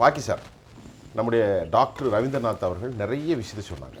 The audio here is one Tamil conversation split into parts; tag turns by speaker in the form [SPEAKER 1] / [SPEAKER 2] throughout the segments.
[SPEAKER 1] பாக்கி சார் நம்முடைய டாக்டர் ரவீந்திரநாத் அவர்கள் நிறைய விஷயத்தை சொன்னாங்க.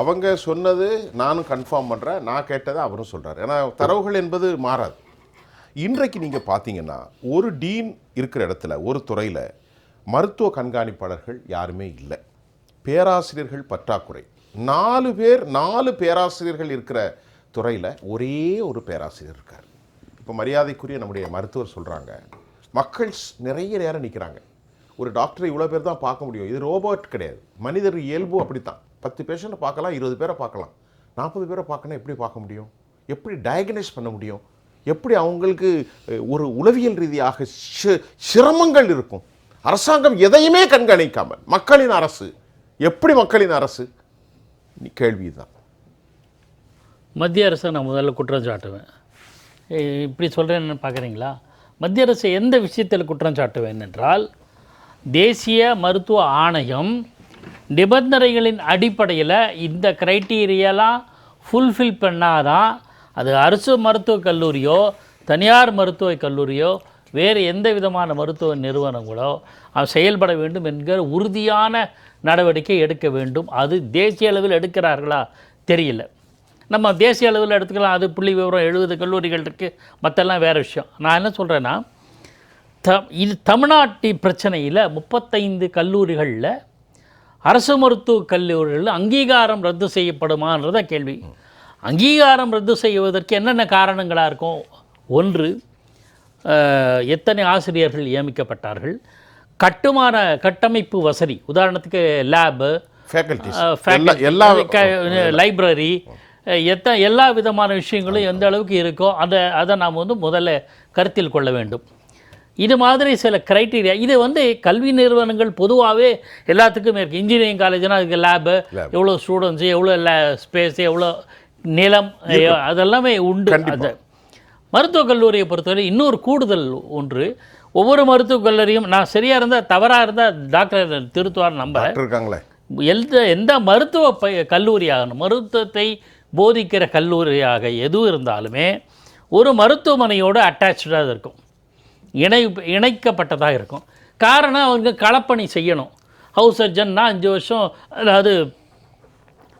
[SPEAKER 1] அவங்க சொன்னது நானும் கன்ஃபார்ம் பண்ணுறேன் நான் கேட்டதை அவரும் சொல்கிறார் ஏன்னா தரவுகள் என்பது மாறாது. இன்றைக்கு நீங்கள் பார்த்தீங்கன்னா ஒரு டீன் இருக்கிற இடத்துல ஒரு துறையில் மருத்துவ கண்காணிப்பாளர்கள் யாருமே இல்லை. பேராசிரியர்கள் பற்றாக்குறை. நாலு பேர் நாலு பேராசிரியர்கள் இருக்கிற துறையில் ஒரே ஒரு பேராசிரியர் இருக்கார். இப்போ மரியாதைக்குரிய நம்முடைய மருத்துவர் சொல்கிறாங்க மக்கள் நிறைய நேரம் நிற்கிறாங்க ஒரு டாக்டரை இவ்வளோ பேர் தான் பார்க்க முடியும். இது ரோபோட் கிடையாது. மனிதர் இயல்பு அப்படித்தான். பத்து பேஷண்ட்டை பார்க்கலாம் இருபது பேரை பார்க்கலாம். நாற்பது பேரை பார்க்கணும் எப்படி பார்க்க முடியும்? எப்படி டயக்னைஸ் பண்ண முடியும்? எப்படி அவங்களுக்கு ஒரு உளவியல் ரீதியாக சிரமங்கள் இருக்கும்? அரசாங்கம் எதையுமே கண்காணிக்காமல் மக்களின் அரசு. எப்படி மக்களின் அரசு? கேள்வி தான்
[SPEAKER 2] மத்திய அரசை நான் முதல்ல குற்றம் சாட்டுவேன். இப்படி சொல்கிறேன்னு பார்க்குறீங்களா? மத்திய அரசு எந்த விஷயத்தில் குற்றம் சாட்டுவேன் என்றால் தேசிய மருத்துவ ஆணையம் நிபந்தனைகளின் அடிப்படையில் இந்த க்ரைட்டீரியெல்லாம் ஃபுல்ஃபில் பண்ணாதான் அது அரசு மருத்துவக் கல்லூரியோ தனியார் மருத்துவக் கல்லூரியோ வேறு எந்த விதமான மருத்துவ நிறுவனங்களோ அது செயல்பட வேண்டும் என்கிற உறுதியான நடவடிக்கை எடுக்க வேண்டும். அது தேசிய அளவில் எடுக்கிறார்களா? தெரியல. நம்ம தேசிய அளவில் எடுத்துக்கலாம். அது புள்ளி விவரம் எழுபது கல்லூரிகள் இருக்குது மற்றெல்லாம் வேறு விஷயம். நான் என்ன சொல்கிறேன்னா த இது தமிழ்நாட்டு பிரச்சனையில் முப்பத்தைந்து கல்லூரிகளில் அரசு மருத்துவக் கல்லூரிகளில் அங்கீகாரம் ரத்து செய்யப்படுமான்றத கேள்வி. அங்கீகாரம் ரத்து செய்வதற்கு என்னென்ன காரணங்களாக இருக்கும்? ஒன்று எத்தனை ஆசிரியர்கள் நியமிக்கப்பட்டார்கள்? கட்டுமான கட்டமைப்பு வசதி உதாரணத்துக்கு லேபு
[SPEAKER 1] எல்லா
[SPEAKER 2] லைப்ரரி எத்த எல்லா விதமான விஷயங்களும் எந்த அளவுக்கு இருக்கோ அதை அதை நாம் வந்து முதல்ல கருத்தில் கொள்ள வேண்டும். இது மாதிரி சில கிரைட்டீரியா இது வந்து கல்வி நிறுவனங்கள் பொதுவாகவே எல்லாத்துக்குமே இருக்குது இன்ஜினியரிங் காலேஜ்னால் அதுக்கு லேபு எவ்வளோ ஸ்டூடெண்ட்ஸு எவ்வளோ லே ஸ்பேஸு எவ்வளோ நிலம் அதெல்லாமே உண்டு. அது மருத்துவக் கல்லூரியை பொறுத்தவரை இன்னொரு கூடுதல் ஒன்று. ஒவ்வொரு மருத்துவக் கல்லூரியும் நான் சரியாக இருந்தால் தவறாக இருந்தால் டாக்டர் திருத்துவார் நம்ப.
[SPEAKER 1] டாக்டர் இருக்காங்களே.
[SPEAKER 2] எந்த எந்த மருத்துவ ப கல்லூரியாக மருத்துவத்தை போதிக்கிற கல்லூரியாக எது இருந்தாலுமே ஒரு மருத்துவமனையோடு அட்டாச்சாக இருக்கும். இணை இணைக்கப்பட்டதாக இருக்கும். காரணம் அவங்க களப்பணி செய்யணும். ஹவுஸ் சர்ஜன்னா அஞ்சு வருஷம் அதாவது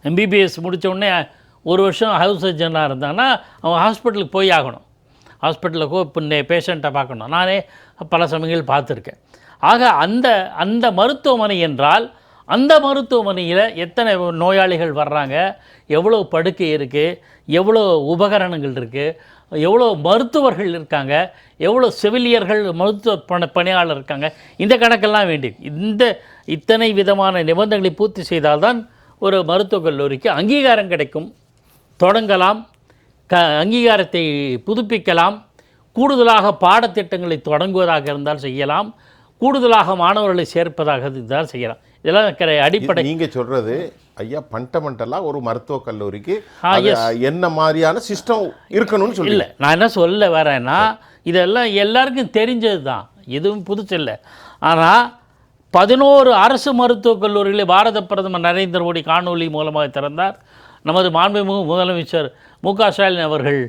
[SPEAKER 2] எம்பிபிஎஸ் முடிச்ச உடனே ஒரு வருஷம் ஹவுஸ் சர்ஜனாக இருந்தாங்கன்னா அவன் ஹாஸ்பிட்டலுக்கு போய் ஆகணும். ஹாஸ்பிட்டலுக்கு பின்னே பேஷண்ட்டை பார்க்கணும். நானே பல சமயங்கள் பார்த்துருக்கேன். ஆக அந்த அந்த மருத்துவமனை என்றால் அந்த மருத்துவமனையில் எத்தனை நோயாளிகள் வர்றாங்க? எவ்வளோ படுக்கை இருக்குது எவ்வளோ உபகரணங்கள் இருக்குது எவ்வளோ மருத்துவர்கள் இருக்காங்க? எவ்வளோ செவிலியர்கள் மருத்துவ பண பணியாளர் இருக்காங்க? இந்த கணக்கெல்லாம் வேண்டி இந்த இத்தனை விதமான நிபந்தனைகளை பூர்த்தி செய்தால்தான் ஒரு மருத்துவக் கல்லூரிக்கு அங்கீகாரம் கிடைக்கும். தொடங்கலாம். க அங்கீகாரத்தை புதுப்பிக்கலாம். கூடுதலாக பாடத்திட்டங்களை தொடங்குவதாக இருந்தால் செய்யலாம். கூடுதலாக மாணவர்களை சேர்ப்பதாக இருந்தால் செய்யலாம். இதெல்லாம் இருக்கிற அடிப்படை
[SPEAKER 1] நீங்க சொல்றது ஐயா பண்டமெண்டலா ஒரு மருத்துவக் கல்லூரிக்கு என்ன மாதிரியான சிஸ்டம் இருக்கணும்னு சொல்லி
[SPEAKER 2] இல்லை நான் என்ன சொல்ல வரேன்னா இதெல்லாம் எல்லாருக்கும் தெரிஞ்சது தான் எதுவும் புதுசு இல்லை. ஆனால் பதினோரு அரசு மருத்துவக் கல்லூரிகளை பாரத பிரதமர் நரேந்திர மோடி காணொளி மூலமாக திறந்தார். நமது மாண்புமிகு முதலமைச்சர் மு க ஸ்டாலின் அவர்கள்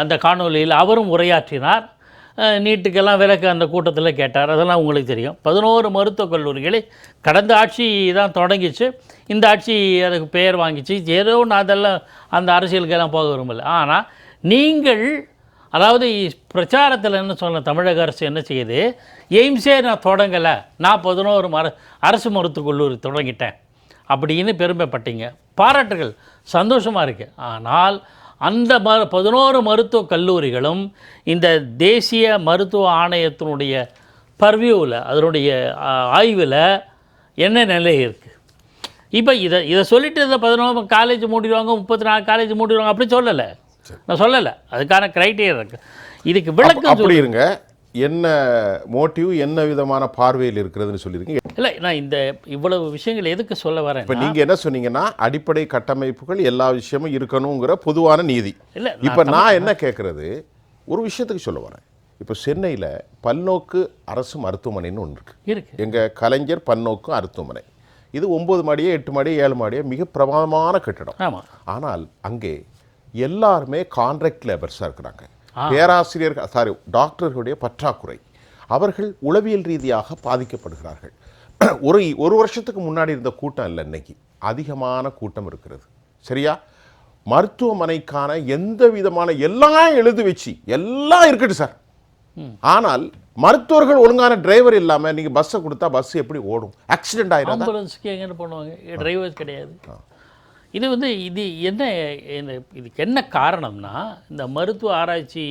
[SPEAKER 2] அந்த காணொளியில் அவரும் உரையாற்றினார். நீட்டுக்கெல்லாம் விலக்கு அந்த கூட்டத்தில் கேட்டார். அதெல்லாம் உங்களுக்கு தெரியும். பதினோரு மருத்துவக் கல்லூரிகளை கடந்த ஆட்சி தான் தொடங்கிச்சு. இந்த ஆட்சி அதுக்கு பெயர் வாங்கிச்சு. ஏதோ நான் அதெல்லாம் அந்த அரசியலுக்கெல்லாம் போக விரும்பலை. ஆனால் நீங்கள் அதாவது பிரச்சாரத்தில் என்ன சொன்ன தமிழக அரசு என்ன செய்யுது? எய்ம்ஸே நான் தொடங்கலை. நான் பதினோரு மர அரசு மருத்துவக் கல்லூரி தொடங்கிட்டேன். அப்படின்னு பெருமைப்பட்டீங்க. பாராட்டுகள். சந்தோஷமாக இருக்குது ஆனால் அந்த ம பதினோரு மருத்துவக் கல்லூரிகளும் இந்த தேசிய மருத்துவ ஆணையத்தினுடைய பர்வியூவில் அதனுடைய ஆய்வில் என்ன நிலை இருக்குது இப்போ இதை இதை சொல்லிட்டு இந்த பதினோரு காலேஜ் மூடிடுவாங்க முப்பத்தி நாலு காலேஜ் மூடிடுவாங்க அப்படி சொல்லலை. நான் சொல்லலை. அதுக்கான க்ரைட்டீரியா இருக்குது இதுக்கு விளக்கம்
[SPEAKER 1] அப்படி இருங்க. என்ன மோட்டிவ் என்ன விதமான பார்வையில் இருக்கிறதுன்னு சொல்லியிருக்கீங்க?
[SPEAKER 2] இல்லை நான் இந்த இவ்வளவு விஷயங்கள் எதுக்கு சொல்ல வரேன்
[SPEAKER 1] இப்போ நீங்க என்ன சொன்னீங்கன்னா அடிப்படை கட்டமைப்புகள் எல்லா விஷயமும் இருக்கணுங்கிற பொதுவான நீதி.
[SPEAKER 2] இல்லை
[SPEAKER 1] இப்போ நான் என்ன கேட்குறது ஒரு விஷயத்துக்கு சொல்ல வரேன். இப்போ சென்னையில் பல்நோக்கு அரசு மருத்துவமனைன்னு ஒன்று இருக்கு.
[SPEAKER 2] இருக்கு.
[SPEAKER 1] எங்கள் கலைஞர் பல்நோக்கு மருத்துவமனை. இது ஒம்பது மாடியே எட்டு மாடியே ஏழு மாடியே மிக பிரமாதமான கட்டிடம்.
[SPEAKER 2] ஆமாம்
[SPEAKER 1] ஆனால் அங்கே எல்லாருமே கான்ட்ராக்ட் லேபர்ஸாக இருக்கிறாங்க. பேராசிரியர்கள் சாரி டாக்டர்களுடைய பற்றாக்குறை. அவர்கள் உளவியல் ரீதியாக பாதிக்கப்படுகிறார்கள். ஒரு ஒரு வருஷத்துக்கு முன்னாடி இருந்த கூட்டம் இல்லை இன்னைக்கு. அதிகமான கூட்டம் இருக்கிறது. சரியா? மருத்துவமனைக்கான எந்த விதமான எல்லாம் எழுதி வச்சு எல்லாம் இருக்கட்டும் சார். ஆனால் மருத்துவர்கள் ஒழுங்கான டிரைவர் இல்லாமல் நீங்கள் பஸ்ஸை கொடுத்தா பஸ் எப்படி ஓடும்? ஆக்சிடென்ட்
[SPEAKER 2] ஆம்புலன்ஸ்க்கு எங்கே பண்ணுவாங்க டிரைவர்ஸ் கிடையாது. இது வந்து இது என்ன இதுக்கு என்ன காரணம்னா இந்த மருத்துவ ஆராய்ச்சி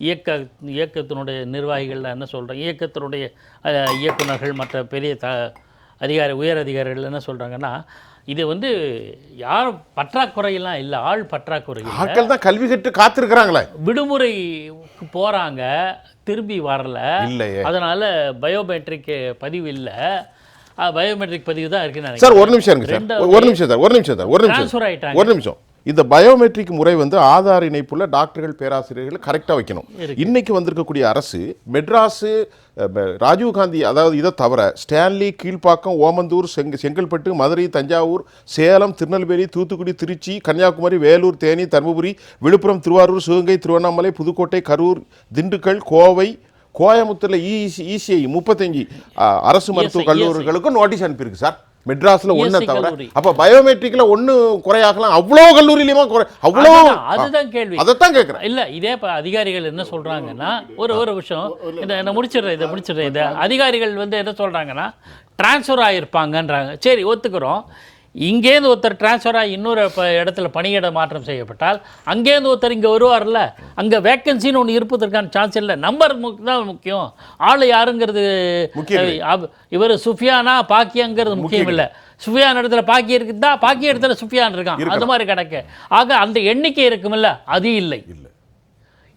[SPEAKER 2] இயக்க இயக்கத்தினுடைய நிர்வாகிகள் என்ன சொல்கிறாங்க இயக்கத்தினுடைய அஹ், இயக்குனர்கள் மற்ற பெரிய த அதிகாரி உயர் அதிகாரிகள் என்ன சொல்கிறாங்கன்னா இது வந்து யாரும் பற்றாக்குறையெல்லாம் இல்லை ஆள் பற்றாக்குறை.
[SPEAKER 1] ஆட்கள் தான் கல்வி கற்று காத்திருக்கிறாங்களே.
[SPEAKER 2] விடுமுறைக்கு போகிறாங்க திரும்பி வரல. அதனால பயோமெட்ரிக் பதிவு இல்லை. பயோமெட்ரிக் பதிவு தான் இருக்குன்னு
[SPEAKER 1] சார் ஒரு நிமிஷம் இருங்க சார். ஒரு நிமிஷம் சார் ஒரு நிமிஷம் சார் ஒரு நிமிஷம் ஒரு நிமிஷம். இந்த பயோமெட்ரிக் முறை வந்து ஆதார் இணைப்புள்ள டாக்டர்கள் பேராசிரியர்கள் கரெக்டாக வைக்கணும். இன்னைக்கு வந்திருக்கக்கூடிய அரசு மெட்ராஸு ராஜீவ்காந்தி அதாவது இதை தவிர ஸ்டான்லி கீழ்ப்பாக்கம் ஓமந்தூர் செங்க செங்கல்பட்டு மதுரை தஞ்சாவூர் சேலம் திருநெல்வேலி தூத்துக்குடி திருச்சி கன்னியாகுமரி வேலூர் தேனி தருமபுரி விழுப்புரம் திருவாரூர் சிவகங்கை திருவண்ணாமலை புதுக்கோட்டை கரூர் திண்டுக்கல் கோவை கோயம்புத்தூர்ல இசி இசிஐ முப்பத்தஞ்சு அஹ், அரசு மருத்துவக் கல்லூரிகளுக்கும் நோட்டீஸ் அனுப்பியிருக்கு சார். மெட்ராஸ்ல
[SPEAKER 2] ESI
[SPEAKER 1] தவிர. அப்ப பயோமெட்ரிக்ல ஒண்ணு குறையாகலாம். அவ்வளோ கல்லூரியிலுமா குறை அவ்வளோ
[SPEAKER 2] அதுதான், கேள்வி.
[SPEAKER 1] அதைத்தான் கேட்குறேன்
[SPEAKER 2] இல்ல இதே இப்ப அதிகாரிகள் என்ன சொல்றாங்கன்னா ஒரு ஒரு விஷயம். இந்த நான் முடிச்சிடுறேன் இதை முடிச்சிடுறேன். இந்த அதிகாரிகள் வந்து என்ன சொல்றாங்கன்னா டிரான்ஸ்ஃபர் ஆகிருப்பாங்கன்றாங்க சரி ஒத்துக்கிறோம். இங்கேருந்து ஒருத்தர் டிரான்ஸ்ஃபர் ஆகி இன்னொரு இடத்துல பணியிட மாற்றம் செய்யப்பட்டால் அங்கேருந்து ஒருத்தர் இங்கே வருவார்ல அங்கே வேக்கன்சின்னு ஒன்று இருப்பதற்கான சான்ஸ் இல்லை. நம்பர் தான் முக்கியம். ஆள் யாருங்கிறது இவர் சுஃபியானா பாக்கியாங்கிறது முக்கியம் இல்லை. சுஃபியான் இடத்துல பாக்கி இருக்குதா? பாக்கி இடத்துல சுஃபியான் இருக்கான். அந்த மாதிரி கிடக்கு. ஆக அந்த எண்ணிக்கை இருக்குமில்ல அது இல்லை.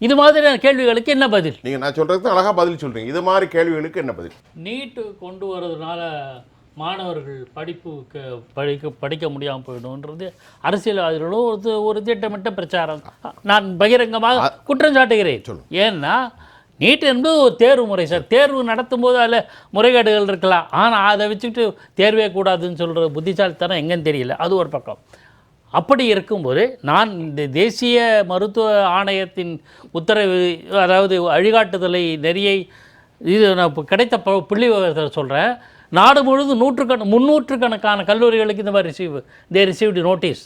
[SPEAKER 2] இது மாதிரியான கேள்விகளுக்கு என்ன பதில்?
[SPEAKER 1] நீங்க நான் சொல்றதுக்கு அழகா பதில் சொல்றீங்க. இது மாதிரி கேள்விகளுக்கு என்ன பதில்?
[SPEAKER 2] நீட்டு கொண்டு வர்றதுனால மாணவர்கள் படிப்புக்கு படிக்க படிக்க முடியாமல் போயிடும்ன்றது அரசியல்வாதிகளும் ஒரு ஒரு திட்டமிட்ட பிரச்சாரம். நான் பகிரங்கமாக குற்றம் சாட்டுகிறேன். ஏன்னா நீட் என்பது ஒரு தேர்வு முறை சார். தேர்வு நடத்தும் போது அதில் முறைகேடுகள் இருக்கலாம். ஆனால் அதை வச்சுக்கிட்டு தேர்வே கூடாதுன்னு சொல்கிற புத்திசாலித்தனம் எங்கன்னு தெரியல. அது ஒரு பக்கம். அப்படி இருக்கும்போது நான் இந்த தேசிய மருத்துவ ஆணையத்தின் உத்தரவு அதாவது வழிகாட்டுதலை நெறியை இது நான் இப்போ கிடைத்த ப புள்ளி விவரத்தை சொல்கிறேன் நாடு முழுவதும் நூற்றுக்கண முந்நூற்றுக்கணக்கான கல்லூரிகளுக்கு இந்த மாதிரி receive they received notice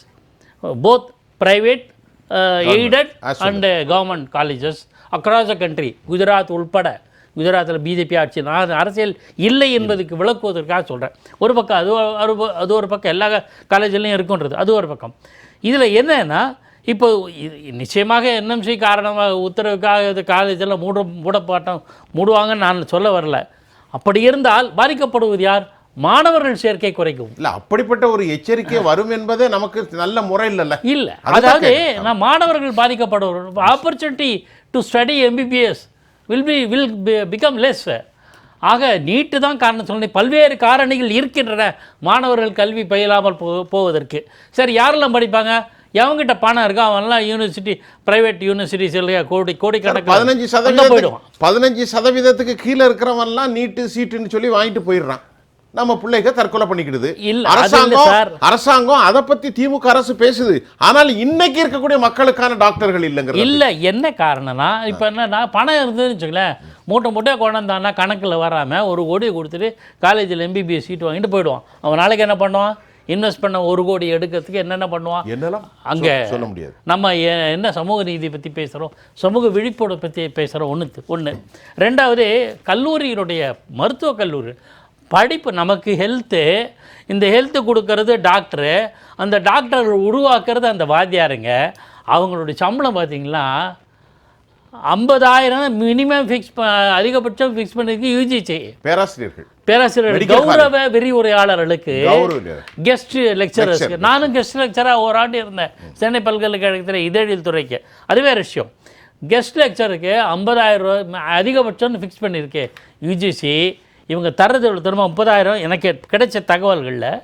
[SPEAKER 2] both private aided and government colleges across the country Gujarat உள்பட குஜராத்தில் பிஜேபி ஆட்சி நான் அரசியல் இல்லை என்பதுக்கு விளக்குவதற்காக சொல்கிறேன் ஒரு பக்கம் அது ஒரு- அது ஒரு- அது ஒரு பக்கம் எல்லா காலேஜ்லையும் இருக்குன்றது அது ஒரு பக்கம். இதில் என்னன்னா இப்போ நிச்சயமாக என்எம்சி காரணமாக உத்தரவுக்காக இது காலேஜெல்லாம் மூட மூடப்பாட்டம் மூடுவாங்கன்னு நான் சொல்ல வரல. அப்படி இருந்தால் பாதிக்கப்படுவது யார்? மாணவர்கள் சேர்க்கை குறைக்கும்.
[SPEAKER 1] இல்ல அப்படிப்பட்ட ஒரு எச்சரிக்கை வரும் என்பதே நமக்கு நல்ல முறை இல்லைல்ல.
[SPEAKER 2] இல்லை அதாவது. நான் மாணவர்கள் பாதிக்கப்படுவோம் opportunity to study MBBS will be will become less ஆக நீட்டு தான் காரணம். சொன்னேன் பல்வேறு காரணிகள் இருக்கின்றன மாணவர்கள் கல்வி பயிலாமல் போ போவதற்கு. சரி யாரெல்லாம் படிப்பாங்க? எவங்கிட்ட பணம் இருக்கோ அவன்லாம் யூனிவர்சிட்டி ப்ரைவேட் யூனிவர்சிட்டிஸ் இல்லையா? கோடி கோடிக்கணக்கில்
[SPEAKER 1] பதினஞ்சு சதவீதத்துக்கு
[SPEAKER 2] போயிடுவான்.
[SPEAKER 1] பதினஞ்சு சதவீதத்துக்கு கீழே இருக்கிறவன்லாம் நீட்டு சீட்டுன்னு சொல்லி வாங்கிட்டு போயிடுறான். நம்ம பிள்ளைங்க தற்கொலை பண்ணிக்கிடுது. அரசாங்கம். அரசாங்கம் அதை பத்தி திமுக அரசு பேசுது. ஆனால் இன்னைக்கு இருக்கக்கூடிய மக்களுக்கான டாக்டர்கள் இல்லைங்கிறது.
[SPEAKER 2] இல்லை என்ன காரணம்னா இப்போ என்னன்னா பணம் இருந்ததுன்னு வச்சுங்களேன் மூட்டை மூட்டையாக கொண்டாந்தான்னா கணக்கில் வராமல் ஒரு கோடி கொடுத்துட்டு காலேஜில் எம்பிபிஎஸ் சீட் வாங்கிட்டு போயிடுவான். அவன் நாளைக்கு என்ன பண்ணுவான்? இன்வெஸ்ட் பண்ண ஒரு கோடி எடுக்கிறதுக்கு என்னென்ன பண்ணுவான்?
[SPEAKER 1] என்னெல்லாம்?
[SPEAKER 2] அங்கே
[SPEAKER 1] சொல்ல முடியாது.
[SPEAKER 2] நம்ம என்ன சமூக நீதி பற்றி பேசுகிறோம் சமூக விழிப்போட பற்றி பேசுகிறோம் ஒன்று ஒன்று ரெண்டாவது கல்லூரியினுடைய மருத்துவக் கல்லூரி. படிப்பு நமக்கு ஹெல்த்து இந்த ஹெல்த்து கொடுக்கறது டாக்டரு அந்த டாக்டர் உருவாக்குறது அந்த வாத்தியாருங்க. அவங்களுடைய சம்பளம் பார்த்தீங்களா ஐம்பதாயிரம் மினிமம் ஃபிக்ஸ் அதிகபட்சம் ஃபிக்ஸ் பண்ணிருக்கு யூஜிசி
[SPEAKER 1] பேராசிரியர்கள்.
[SPEAKER 2] பேராசிரியர்
[SPEAKER 1] Medical
[SPEAKER 2] கௌரவ விரிவுரையாளர்களுக்கு கெஸ்ட் லெக்சரர்ஸ்க்கு நானும் கெஸ்ட் லெக்சராக ஒரு ஆண்டு இருந்தேன். சென்னை பல்கலைக்கழகத்தில் இதழியல் துறைக்கு. அது வேறு விஷயம். கெஸ்ட் லெக்சருக்கு ஐம்பதாயிரம் ரூபாய் ம- அதிகபட்சம்னு ஃபிக்ஸ் பண்ணியிருக்கு யூஜிசி இவங்க தர்றது எவ்வளோ தெரியுமா? முப்பதாயிரம். எனக்கு கிடைச்ச தகவல்களில்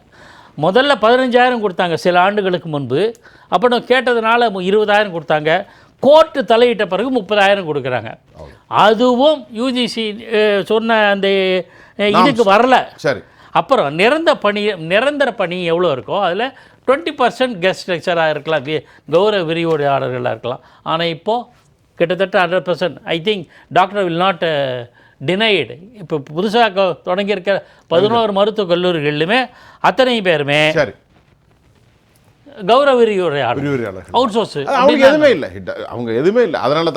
[SPEAKER 2] முதல்ல பதினஞ்சாயிரம் கொடுத்தாங்க சில ஆண்டுகளுக்கு முன்பு. அப்புறம் கேட்டதுனால இருபதாயிரம் கொடுத்தாங்க. கோர்ட்டு தலையிட்ட பிறகு முப்பதாயிரம் கொடுக்குறாங்க. அதுவும் யூஜிசி சொன்ன அந்த இதுக்கு வரல.
[SPEAKER 1] சரி.
[SPEAKER 2] அப்புறம் நிரந்தர பணி நிரந்தர பணி எவ்வளோ இருக்கோ அதில் டுவெண்ட்டி பர்சன்ட் கெஸ்ட் லெக்சராக இருக்கலாம் கௌரவ விரிவுரையாளர்களாக இருக்கலாம். ஆனால் இப்போது கிட்டத்தட்ட hundred percent I think doctor will not denied இப்போ புதுசாக தொடங்கியிருக்க பதினோரு மருத்துவக் கல்லூரிகளிலுமே அத்தனை பேருமே
[SPEAKER 1] சரி.
[SPEAKER 2] கௌரவ விரிவுரையாளர்.
[SPEAKER 1] விரிவுரையாளர்கள்.
[SPEAKER 2] அவுட் சோர்ஸ்
[SPEAKER 1] அவங்க எதுவுமே இல்லை. அவங்க எதுவுமே இல்லை. அதனால தான்.